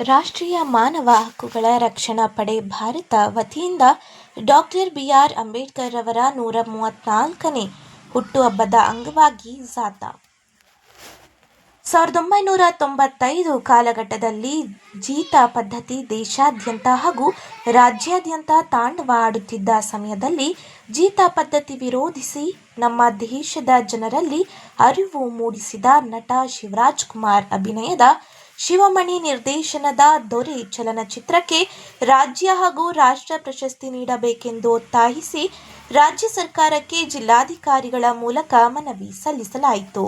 ರಾಷ್ಟ್ರೀಯ ಮಾನವ ಹಕ್ಕುಗಳ ರಕ್ಷಣಾ ಪಡೆ ಭಾರತ ವತಿಯಿಂದ ಡಾಕ್ಟರ್ ಬಿ ಆರ್ ಅಂಬೇಡ್ಕರ್ ಅವರ ನೂರ ಮೂವತ್ನಾಲ್ಕನೇ ಹುಟ್ಟುಹಬ್ಬದ ಅಂಗವಾಗಿ ಜಾತ ಸಾವಿರದ ಒಂಬೈನೂರ ತೊಂಬತ್ತೈದು ಕಾಲಘಟ್ಟದಲ್ಲಿ ಜೀತ ಪದ್ಧತಿ ದೇಶಾದ್ಯಂತ ಹಾಗೂ ರಾಜ್ಯಾದ್ಯಂತ ತಾಂಡವ ಆಡುತ್ತಿದ್ದ ಸಮಯದಲ್ಲಿ ಜೀತ ಪದ್ಧತಿ ವಿರೋಧಿಸಿ ನಮ್ಮ ದೇಶದ ಜನರಲ್ಲಿ ಅರಿವು ಮೂಡಿಸಿದ ನಟ ಶಿವರಾಜ್ ಕುಮಾರ್ ಅಭಿನಯದ ಶಿವಮಣಿ ನಿರ್ದೇಶನದ ದೊರೆ ಚಲನಚಿತ್ರಕ್ಕೆ ರಾಜ್ಯ ಹಾಗೂ ರಾಷ್ಟ್ರ ಪ್ರಶಸ್ತಿ ನೀಡಬೇಕೆಂದು ಒತ್ತಾಯಿಸಿ ರಾಜ್ಯ ಸರ್ಕಾರಕ್ಕೆ ಜಿಲ್ಲಾಧಿಕಾರಿಗಳ ಮೂಲಕ ಮನವಿ ಸಲ್ಲಿಸಲಾಯಿತು.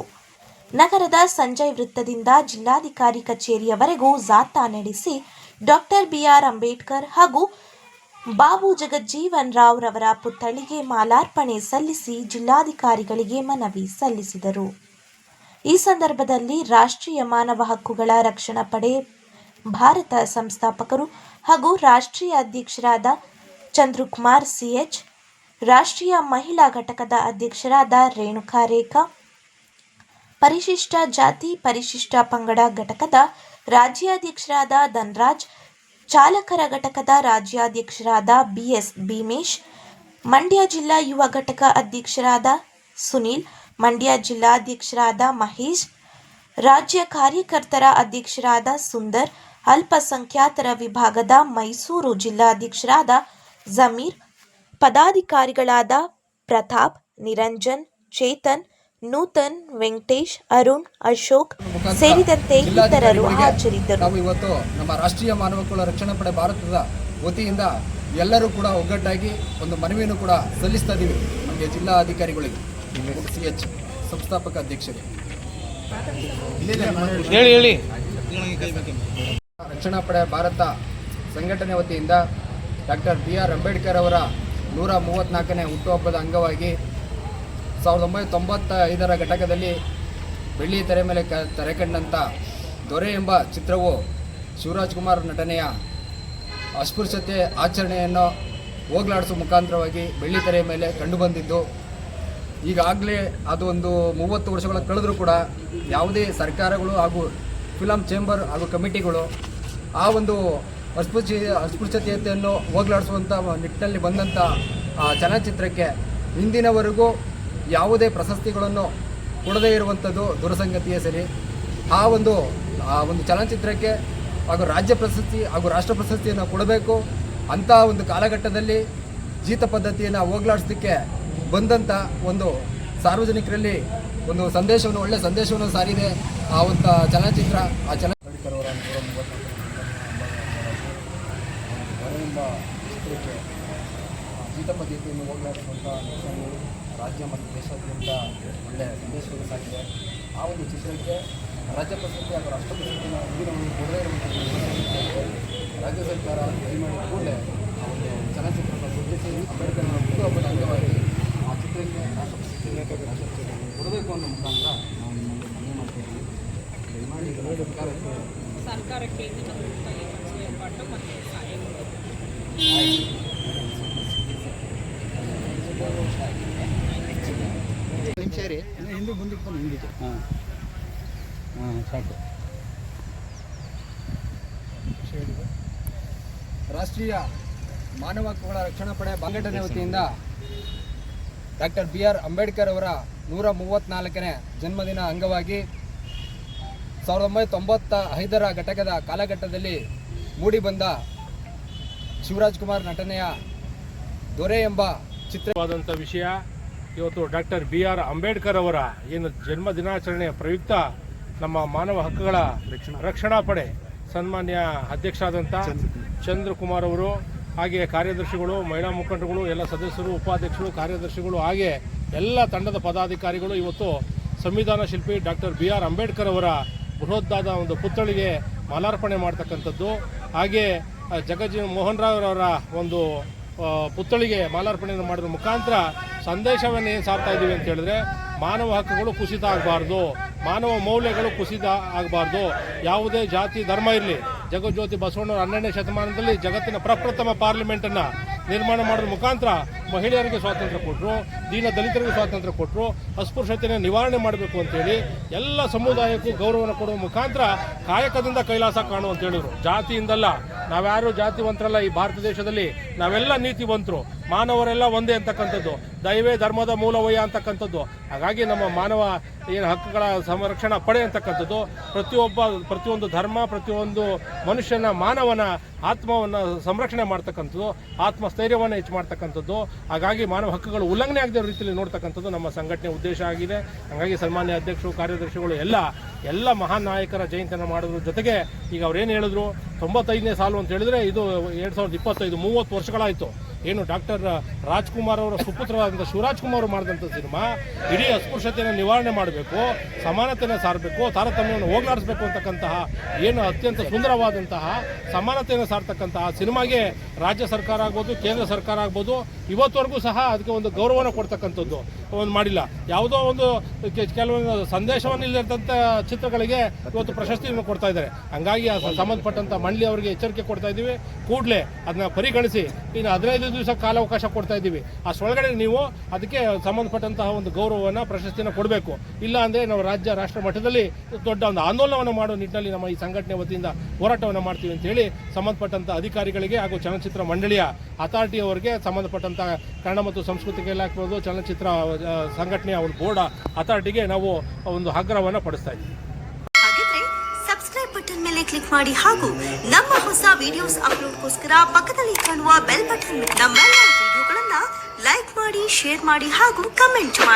ನಗರದ ಸಂಜಯ್ ವೃತ್ತದಿಂದ ಜಿಲ್ಲಾಧಿಕಾರಿ ಕಚೇರಿಯವರೆಗೂ ಜಾಥಾ ನಡೆಸಿ ಡಾಕ್ಟರ್ ಬಿಆರ್ ಅಂಬೇಡ್ಕರ್ ಹಾಗೂ ಬಾಬು ಜಗಜ್ಜೀವನ್ ರಾವ್ ರವರ ಪುತ್ಥಳಿಗೆ ಮಾಲಾರ್ಪಣೆ ಸಲ್ಲಿಸಿ ಜಿಲ್ಲಾಧಿಕಾರಿಗಳಿಗೆ ಮನವಿ ಸಲ್ಲಿಸಿದರು. ಈ ಸಂದರ್ಭದಲ್ಲಿ ರಾಷ್ಟ್ರೀಯ ಮಾನವ ಹಕ್ಕುಗಳ ರಕ್ಷಣಾ ಪಡೆ ಭಾರತ ಸಂಸ್ಥಾಪಕರು ಹಾಗೂ ರಾಷ್ಟ್ರೀಯ ಅಧ್ಯಕ್ಷರಾದ ಚಂದ್ರಕುಮಾರ್ ಸಿಎಚ್ ರಾಷ್ಟ್ರೀಯ ಮಹಿಳಾ ಘಟಕದ ಅಧ್ಯಕ್ಷರಾದ ರೇಣುಕಾ ರೇಖಾ ಪರಿಶಿಷ್ಟ ಜಾತಿ ಪರಿಶಿಷ್ಟ ಪಂಗಡ ಘಟಕದ ರಾಜ್ಯಾಧ್ಯಕ್ಷರಾದ ಧನ್ರಾಜ್, ಚಾಲಕರ ಘಟಕದ ರಾಜ್ಯಾಧ್ಯಕ್ಷರಾದ ಬಿಎಸ್ ಭೀಮೇಶ್, ಮಂಡ್ಯ ಜಿಲ್ಲಾ ಯುವ ಘಟಕ ಅಧ್ಯಕ್ಷರಾದ ಸುನೀಲ್ ಮಂಡ್ಯ ಜಿಲ್ಲಾಧ್ಯಕ್ಷರಾದ ಮಹೇಶ್, ರಾಜ್ಯ ಕಾರ್ಯಕರ್ತರ ಅಧ್ಯಕ್ಷರಾದ ಸುಂದರ್, ಅಲ್ಪಸಂಖ್ಯಾತರ ವಿಭಾಗದ ಮೈಸೂರು ಜಿಲ್ಲಾಧ್ಯಕ್ಷರಾದ ಜಮೀರ್, ಪದಾಧಿಕಾರಿಗಳಾದ ಪ್ರತಾಪ್, ನಿರಂಜನ್, ಚೇತನ್, ನೂತನ್, ವೆಂಕಟೇಶ್, ಅರುಣ್, ಅಶೋಕ್ ಸೇರಿದಂತೆ ಇತರರು ಹಾಜರಿದ್ದರು. ನಾವು ಇವತ್ತು ನಮ್ಮ ರಾಷ್ಟ್ರೀಯ ಮಾನವ ಹಕ್ಕುಗಳ ರಕ್ಷಣಾ ಪಡೆ ಭಾರತದ ವತಿಯಿಂದ ಎಲ್ಲರೂ ಕೂಡ ಒಗ್ಗಟ್ಟಾಗಿ ಒಂದು ಮನವಿಯನ್ನು ಕೂಡ ಸಲ್ಲಿಸ್ತಾ ಇದ್ದೀವಿ ನಮಗೆ ಜಿಲ್ಲಾ ಅಧಿಕಾರಿಗಳಿಗೆ ಸಿ ಎಚ್ ಸಂಸ್ಥಾಪಕ ಅಧ್ಯಕ್ಷರು. ಹೇಳಿ ಹೇಳಿ. ರಕ್ಷಣಾ ಪಡೆ ಭಾರತ ಸಂಘಟನೆ ವತಿಯಿಂದ ಡಾಕ್ಟರ್ ಬಿ ಆರ್ ಅಂಬೇಡ್ಕರ್ ಅವರ ನೂರ ಮೂವತ್ತ್ನಾಲ್ಕನೇ ಹುಟ್ಟುಹಬ್ಬದ ಅಂಗವಾಗಿ ಸಾವಿರದ ಒಂಬೈನೂರ ತೊಂಬತ್ತ ಐದರ ಘಟಕದಲ್ಲಿ ಬೆಳ್ಳಿ ತೆರೆ ಮೇಲೆ ಕ ತೆರೆ ಕಂಡಂಥ ದೊರೆ ಎಂಬ ಚಿತ್ರವು ಶಿವರಾಜ್ ಕುಮಾರ್ ನಟನೆಯ ಅಸ್ಪೃಶ್ಯತೆ ಆಚರಣೆಯನ್ನು ಹೋಗಲಾಡಿಸುವ ಮುಖಾಂತರವಾಗಿ ಬೆಳ್ಳಿ ತೆರೆಯ ಮೇಲೆ ಕಂಡುಬಂದಿದ್ದು ಈಗಾಗಲೇ ಅದು ಒಂದು ಮೂವತ್ತು ವರ್ಷಗಳ ಕಳೆದರೂ ಕೂಡ ಯಾವುದೇ ಸರ್ಕಾರಗಳು ಹಾಗೂ ಫಿಲಮ್ ಚೇಂಬರ್ ಹಾಗೂ ಕಮಿಟಿಗಳು ಆ ಒಂದು ಅಸ್ಪೃಶ್ಯ ಅಸ್ಪೃಶ್ಯತೆಯನ್ನು ಹೋಗಲಾಡಿಸುವಂಥ ನಿಟ್ಟಿನಲ್ಲಿ ಬಂದಂಥ ಚಲನಚಿತ್ರಕ್ಕೆ ಇಂದಿನವರೆಗೂ ಯಾವುದೇ ಪ್ರಶಸ್ತಿಗಳನ್ನು ಕೊಡದೇ ಇರುವಂಥದ್ದು ದುರಸಂಗತಿಯೇ ಸರಿ. ಆ ಒಂದು ಆ ಒಂದು ಚಲನಚಿತ್ರಕ್ಕೆ ಹಾಗೂ ರಾಜ್ಯ ಪ್ರಶಸ್ತಿ ಹಾಗೂ ರಾಷ್ಟ್ರ ಪ್ರಶಸ್ತಿಯನ್ನು ಕೊಡಬೇಕು. ಅಂಥ ಒಂದು ಕಾಲಘಟ್ಟದಲ್ಲಿ ಜೀತ ಪದ್ಧತಿಯನ್ನು ಹೋಗಲಾಡಿಸಲಿಕ್ಕೆ ಬಂದಂಥ ಒಂದು ಸಾರ್ವಜನಿಕರಲ್ಲಿ ಒಂದು ಸಂದೇಶವನ್ನು ಒಳ್ಳೆಯ ಸಂದೇಶವನ್ನು ಸಾರಿದೆ. ಆ ಒಂದು ಚಲನಚಿತ್ರ, ಆ ಚಲನ ಅಂಬೇಡ್ಕರ್ ಅವರ ನೂರ ಮೂವತ್ತ್ನಾಲ್ಕನೇ ಚಿತ್ರಕ್ಕೆ ಜೀತ ಪದ್ಧತಿಯನ್ನು ಹೋಗಲಾಡಿಸುವಂಥ ರಾಜ್ಯ ಮತ್ತು ದೇಶಾದ್ಯಂತ ಒಳ್ಳೆಯ ಸಂದೇಶಗಳು ಸಾಗಿದೆ ಆ ಒಂದು ಚಿತ್ರಕ್ಕೆ ರಾಜ್ಯ ಪ್ರಶಸ್ತಿ ಹಾಗೂ ರಾಷ್ಟ್ರ ಕೊಡದೇ ರಾಜ್ಯ ಸರ್ಕಾರ ದಯಮಾಡಿ ಕೂಡಲೇ ಆ ಒಂದು ಚಲನಚಿತ್ರವನ್ನು ಗುರುತಿಸಿ ಅಂಬೇಡ್ಕರ್ ಹುಟ್ಟುಹಬ್ಬದ ಅಂಗವಾಗಿ ಪ್ರಶಸ್ತಿ ಕೊಡಬೇಕು ಅನ್ನೋ ಮುಖಾಂತರ ನಾವು ನಿಮ್ಮಲ್ಲಿ ಮನವಿ ಮಾಡ್ತಿದ್ದೀವಿ ದಯಮಾಡಿ ಸರ್ಕಾರಕ್ಕೆ ಸರ್ಕಾರಕ್ಕೆ ಇದನ್ನು ಏರ್ಪಾಟು ಮತ್ತು ಸಹಾಯ ನಿಮಿಷ ರೀ ಹಿಂದೆ ಮುಂದಕ್ಕೆ ಬಂದು ಹಿಂದಕ್ಕೆ ಹಾಂ ಹಾಂ ಸಾಕು. ರಾಷ್ಟ್ರೀಯ ಮಾನವ ಹಕ್ಕುಗಳ ರಕ್ಷಣಾ ಪಡೆ ಸಂಘಟನೆ ವತಿಯಿಂದ ಡಾಕ್ಟರ್ ಬಿ ಆರ್ ಅಂಬೇಡ್ಕರ್ ಅವರ ನೂರ ಮೂವತ್ತ್ನಾಲ್ಕನೇ ಜನ್ಮದಿನ ಅಂಗವಾಗಿ ಸಾವಿರದ ಒಂಬೈನೂರ ತೊಂಬತ್ತ ಐದರ ಘಟಕದ ಕಾಲಘಟ್ಟದಲ್ಲಿ ಮೂಡಿಬಂದ ಶಿವರಾಜ್ ಕುಮಾರ್ ನಟನೆಯ ದೊರೆ ಎಂಬ ಚಿತ್ರವಾದಂಥ ವಿಷಯ. ಇವತ್ತು ಡಾಕ್ಟರ್ ಬಿ ಆರ್ ಅಂಬೇಡ್ಕರ್ ಅವರ ಏನು ಜನ್ಮ ದಿನಾಚರಣೆಯ ಪ್ರಯುಕ್ತ ನಮ್ಮ ಮಾನವ ಹಕ್ಕುಗಳ ರಕ್ಷಣಾ ಪಡೆ ಸನ್ಮಾನ್ಯ ಅಧ್ಯಕ್ಷರಾದಂಥ ಚಂದ್ರಕುಮಾರ್ ಅವರು ಹಾಗೆ ಕಾರ್ಯದರ್ಶಿಗಳು, ಮಹಿಳಾ ಮುಖಂಡರುಗಳು, ಎಲ್ಲ ಸದಸ್ಯರು, ಉಪಾಧ್ಯಕ್ಷರು, ಕಾರ್ಯದರ್ಶಿಗಳು, ಹಾಗೆ ಎಲ್ಲ ತಂಡದ ಪದಾಧಿಕಾರಿಗಳು ಇವತ್ತು ಸಂವಿಧಾನ ಶಿಲ್ಪಿ ಡಾಕ್ಟರ್ ಬಿ ಆರ್ ಅಂಬೇಡ್ಕರ್ ಅವರ ಬೃಹದ್ದಾದ ಒಂದು ಪುತ್ಥಳಿಗೆ ಮಾಲಾರ್ಪಣೆ ಮಾಡ್ತಕ್ಕಂಥದ್ದು. ಹಾಗೆ ಜಗಜ್ಜಿ ಮೋಹನ್ ರಾವ್ ಅವರ ಒಂದು ಪುತ್ಥಳಿಗೆ ಮಾಲಾರ್ಪಣೆಯನ್ನು ಮಾಡಿದ ಮುಖಾಂತರ ಸಂದೇಶವನ್ನು ಏನು ಸಾರ್ತಾ ಇದ್ದೀವಿ ಅಂತ ಹೇಳಿದ್ರೆ, ಮಾನವ ಹಕ್ಕುಗಳು ಕುಸಿತ ಆಗಬಾರ್ದು, ಮಾನವ ಮೌಲ್ಯಗಳು ಕುಸಿತ ಆಗಬಾರ್ದು, ಯಾವುದೇ ಜಾತಿ, ಧರ್ಮ ಇರಲಿ. ಜಗಜ್ಯೋತಿ ಬಸವಣ್ಣವರು ಹನ್ನೆರಡನೇ ಶತಮಾನದಲ್ಲಿ ಜಗತ್ತಿನ ಪ್ರಪ್ರಥಮ ಪಾರ್ಲಿಮೆಂಟನ್ನು ನಿರ್ಮಾಣ ಮಾಡೋದ್ರ ಮುಖಾಂತರ ಮಹಿಳೆಯರಿಗೆ ಸ್ವಾತಂತ್ರ್ಯ ಕೊಟ್ಟರು ದೀನ ದಲಿತರಿಗೆ ಸ್ವಾತಂತ್ರ್ಯ ಕೊಟ್ಟರು ಅಸ್ಪೃಶ್ಯತೆಯನ್ನು ನಿವಾರಣೆ ಮಾಡಬೇಕು ಅಂತೇಳಿ ಎಲ್ಲ ಸಮುದಾಯಕ್ಕೂ ಗೌರವವನ್ನು ಕೊಡುವ ಮುಖಾಂತರ ಕಾಯಕದಿಂದ ಕೈಲಾಸ ಕಾಣು ಅಂತ ಹೇಳಿದ್ರು. ಜಾತಿಯಿಂದಲ್ಲ, ನಾವ್ಯಾರು ಜಾತಿವಂತರಲ್ಲ ಈ ಭಾರತ ದೇಶದಲ್ಲಿ, ನಾವೆಲ್ಲ ನೀತಿವಂತರು. ಮಾನವರೆಲ್ಲ ಒಂದೇ ಅಂತಕ್ಕಂಥದ್ದು. ದೈವೇ ಧರ್ಮದ ಮೂಲವಯ್ಯ ಅಂತಕ್ಕಂಥದ್ದು. ಹಾಗಾಗಿ ನಮ್ಮ ಮಾನವ ಏನು ಹಕ್ಕುಗಳ ಸಂರಕ್ಷಣಾ ಪಡೆ ಅಂತಕ್ಕಂಥದ್ದು. ಪ್ರತಿಯೊಬ್ಬ, ಪ್ರತಿಯೊಂದು ಧರ್ಮ, ಪ್ರತಿಯೊಂದು ಮನುಷ್ಯನ ಮಾನವನ ಆತ್ಮವನ್ನು ಸಂರಕ್ಷಣೆ ಮಾಡ್ತಕ್ಕಂಥದ್ದು, ಆತ್ಮಸ್ಥೈರ್ಯವನ್ನು ಹೆಚ್ಚು ಮಾಡ್ತಕ್ಕಂಥದ್ದು ಹಾಗಾಗಿ ಮಾನವ ಹಕ್ಕುಗಳು ಉಲ್ಲಂಘನೆ ಆಗದ ರೀತಿಯಲ್ಲಿ ನೋಡ್ತಕ್ಕಂಥದ್ದು ನಮ್ಮ ಸಂಘಟನೆ ಉದ್ದೇಶ ಆಗಿದೆ. ಹಾಗಾಗಿ ಸನ್ಮಾನ್ಯ ಅಧ್ಯಕ್ಷರು, ಕಾರ್ಯದರ್ಶಿಗಳು ಎಲ್ಲ ಎಲ್ಲ ಮಹಾನ್ ನಾಯಕರ ಜಯಂತಿಯನ್ನು ಮಾಡೋದ್ರ ಜೊತೆಗೆ ಈಗ ಅವ್ರೇನು ಹೇಳಿದ್ರು? ತೊಂಬತ್ತೈದನೇ ಸಾಲು ಅಂತ ಹೇಳಿದ್ರೆ ಇದು ಎರಡು ಸಾವಿರದ ಇಪ್ಪತ್ತೈದು, ಮೂವತ್ತು ವರ್ಷಗಳಾಯಿತು. ಏನು ಡಾಕ್ಟರ್ ರಾಜ್ಕುಮಾರ್ ಅವರ ಸುಪುತ್ರರಾದಂಥ ಶಿವರಾಜ್ ಕುಮಾರ್ ಮಾಡಿದಂಥ ಸಿನಿಮಾ, ಇಡೀ ಅಸ್ಪೃಶ್ಯತೆಯನ್ನು ನಿವಾರಣೆ ಮಾಡಬೇಕು, ಸಮಾನತೆಯನ್ನು ಸಾರಬೇಕು, ತಾರತಮ್ಯವನ್ನು ಹೋಗಲಾಡಿಸಬೇಕು ಅಂತಕ್ಕಂತಹ ಏನು ಅತ್ಯಂತ ಸುಂದರವಾದಂತಹ ಸಮಾನತೆಯನ್ನು ಸಾರ್ತಕ್ಕಂತಹ ಸಿನಿಮಾಗೆ ರಾಜ್ಯ ಸರ್ಕಾರ ಆಗ್ಬೋದು, ಕೇಂದ್ರ ಸರ್ಕಾರ ಆಗ್ಬೋದು ಇವತ್ತವರೆಗೂ ಸಹ ಅದಕ್ಕೆ ಒಂದು ಗೌರವನ ಕೊಡ್ತಕ್ಕಂಥದ್ದು ಒಂದು ಮಾಡಿಲ್ಲ. ಯಾವುದೋ ಒಂದು ಕೆಲವೊಂದು ಸಂದೇಶವನ್ನು ಇಲ್ಲದಂಥ ಚಿತ್ರಗಳಿಗೆ ಇವತ್ತು ಪ್ರಶಸ್ತಿಯನ್ನು ಕೊಡ್ತಾ ಇದ್ದಾರೆ. ಹಂಗಾಗಿ ಸಂಬಂಧಪಟ್ಟಂತ ಮಂಡಳಿ ಅವರಿಗೆ ಎಚ್ಚರಿಕೆ ಕೊಡ್ತಾ ಇದ್ದೀವಿ. ಕೂಡಲೇ ಅದನ್ನ ಪರಿಗಣಿಸಿ ಇನ್ನು ಹದಿನೈದು ದಿವಸ ಕಾಲಾವಕಾಶ ಕೊಡ್ತಾ ಇದ್ದೀವಿ. ಆ ಸೊಳಗಡೆ ನೀವು ಅದಕ್ಕೆ ಸಂಬಂಧಪಟ್ಟಂತಹ ಒಂದು ಗೌರವವನ್ನು, ಪ್ರಶಸ್ತಿಯನ್ನು ಕೊಡಬೇಕು. ಇಲ್ಲ ಅಂದ್ರೆ ನಾವು ರಾಜ್ಯ, ರಾಷ್ಟ್ರ ಮಟ್ಟದಲ್ಲಿ ದೊಡ್ಡ ಒಂದು ಆಂದೋಲನವನ್ನು ಮಾಡೋ ನಿಟ್ಟಿನಲ್ಲಿ ನಮ್ಮ ಈ ಸಂಘಟನೆ ವತಿಯಿಂದ ಹೋರಾಟವನ್ನು ಮಾಡ್ತೀವಿ ಅಂತ ಹೇಳಿ ಸಂಬಂಧಪಟ್ಟಂತ ಅಧಿಕಾರಿಗಳಿಗೆ ಹಾಗೂ ಚಲನಚಿತ್ರ ಮಂಡಳಿಯ ಅಥಾರಿಟಿ ಅವರಿಗೆ ಕನ್ನಡ ಮತ್ತು ಸಂಸ್ಕೃತಿಗೆ ಇಲಾಖೆ ಚಲನಚಿತ್ರ ಸಂಘಟನೆ ಒಂದು ಬೋರ್ಡ್ ಅಥಾರಿಟಿಗೆ ನಾವು ಒಂದು ಆಗ್ರಹವನ್ನು ಪಡಿಸ್ತಾ ಇದ್ದೀವಿ. ಸಬ್ಸ್ಕ್ರೈಬ್ ಬಟನ್ ಮೇಲೆ ಕ್ಲಿಕ್ ಮಾಡಿ ಹಾಗೂ ನಮ್ಮ ಹೊಸ ವಿಡಿಯೋಸ್ ಅಪ್ಲೋಡ್ಗೋಸ್ಕರ ಪಕ್ಕದಲ್ಲಿ ಕಾಣುವ ಬೆಲ್ ಬಟನ್ ನಮ್ಮೆಲ್ಲ ವಿಡಿಯೋಗಳನ್ನ ಲೈಕ್ ಮಾಡಿ ಶೇರ್ ಮಾಡಿ ಹಾಗೂ ಕಮೆಂಟ್ ಮಾಡಿ.